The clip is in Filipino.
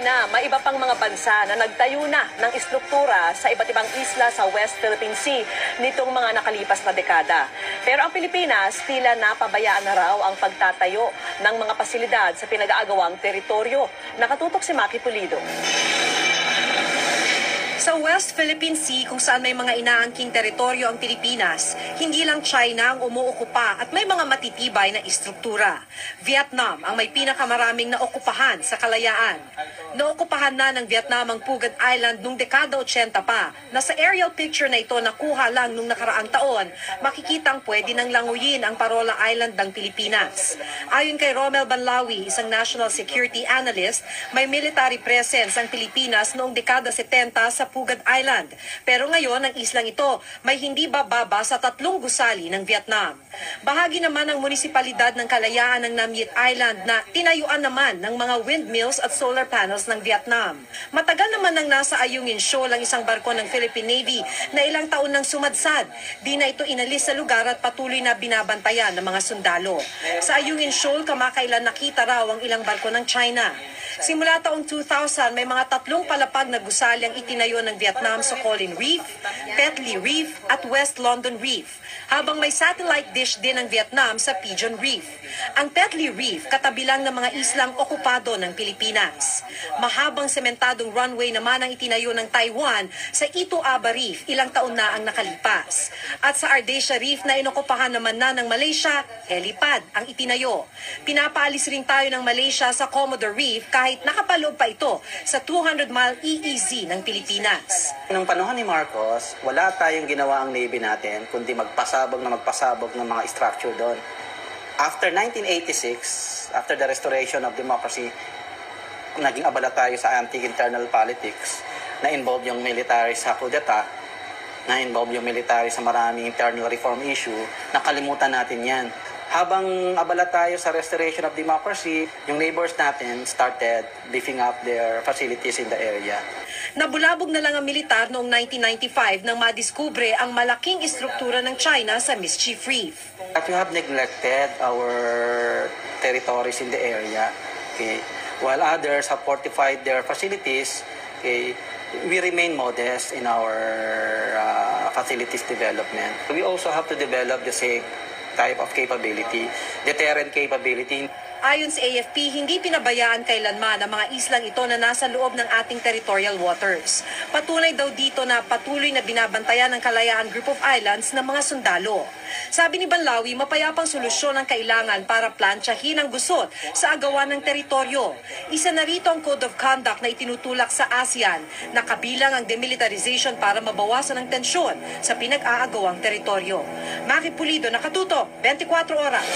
na may iba pang mga bansa na nagtayo na ng istruktura sa iba't ibang isla sa West Philippine Sea nitong mga nakalipas na dekada. Pero ang Pilipinas tila napabayaan na raw ang pagtatayo ng mga pasilidad sa pinag-aagawang teritoryo. Nakatutok si Maki Pulido. Sa West Philippine Sea kung saan may mga inaangking teritoryo ang Pilipinas, hindi lang China ang umuokupa at may mga matitibay na istruktura. Vietnam ang may pinakamaraming naokupahan sa kalayaan. Naokupahan na ng Vietnam ang Phuket Island noong dekada 80 pa. Nasa aerial picture na ito nakuha lang nung nakaraang taon, makikitang pwede nang languyin ang Parola Island ng Pilipinas. Ayon kay Romel Banlawi, isang national security analyst, may military presence ang Pilipinas noong dekada 70 sa Pugat Island. Pero ngayon, ang islang ito may hindi bababa sa tatlong gusali ng Vietnam. Bahagi naman ng munisipalidad ng kalayaan ng Namyet Island na tinayuan naman ng mga windmills at solar panels ng Vietnam. Matagal naman nang nasa Ayungin Shoal ang isang barko ng Philippine Navy na ilang taon nang sumadsad. Di na ito inalis sa lugar at patuloy na binabantayan ng mga sundalo. Sa Ayungin Shoal, kamakailan nakita raw ang ilang barko ng China. Simula taong 2000, may mga tatlong palapag na gusali ang itinayo ng Vietnam sa Colin Reef, Petley Reef at West London Reef, habang may satellite dish din ng Vietnam sa Pigeon Reef. Ang Petley Reef, katabi lang ng mga islang okupado ng Pilipinas. Mahabang sementadong runway naman ang itinayo ng Taiwan sa Ito Aba Reef ilang taon na ang nakalipas. At sa Ardesia Reef na inokupahan naman na ng Malaysia, helipad ang itinayo. Pinapaalis rin tayo ng Malaysia sa Commodore Reef kahit nakapaloob pa ito sa 200-mile EEZ ng Pilipinas. Nung panahon ni Marcos, wala tayong ginawa ang Navy natin, kundi magpasabog na magpasabog ng mga structure doon. After 1986, after the restoration of democracy, naging abala tayo sa anti-internal politics na involve yung military sa kudeta, na involve yung military sa maraming internal reform issue, nakalimutan natin yan. Habang abala tayo sa restoration of democracy, yung neighbors natin started beefing up their facilities in the area. Nabulabog na lang ang militar noong 1995 nang madiskubre ang malaking istruktura ng China sa Mischief Reef. That we have neglected our territories in the area. Okay. While others have fortified their facilities, okay, we remain modest in our uh, facilities development. We also have to develop the same type of capability, deterrent capability. Ayon sa AFP, hindi pinabayaan kailanman ang mga islang ito na nasa loob ng ating territorial waters. Patunay daw dito na patuloy na binabantayan ng Kalayaan Group of Islands ng mga sundalo. Sabi ni Banlawi, mapayapang solusyon ang kailangan para plantsahin ang gusot sa agawan ng teritoryo. Isa na rito ang Code of Conduct na itinutulak sa ASEAN na kabilang ang demilitarization para mabawasan ang tensyon sa pinag-aagawang teritoryo. Maki Pulido, nakatuto, 24 oras.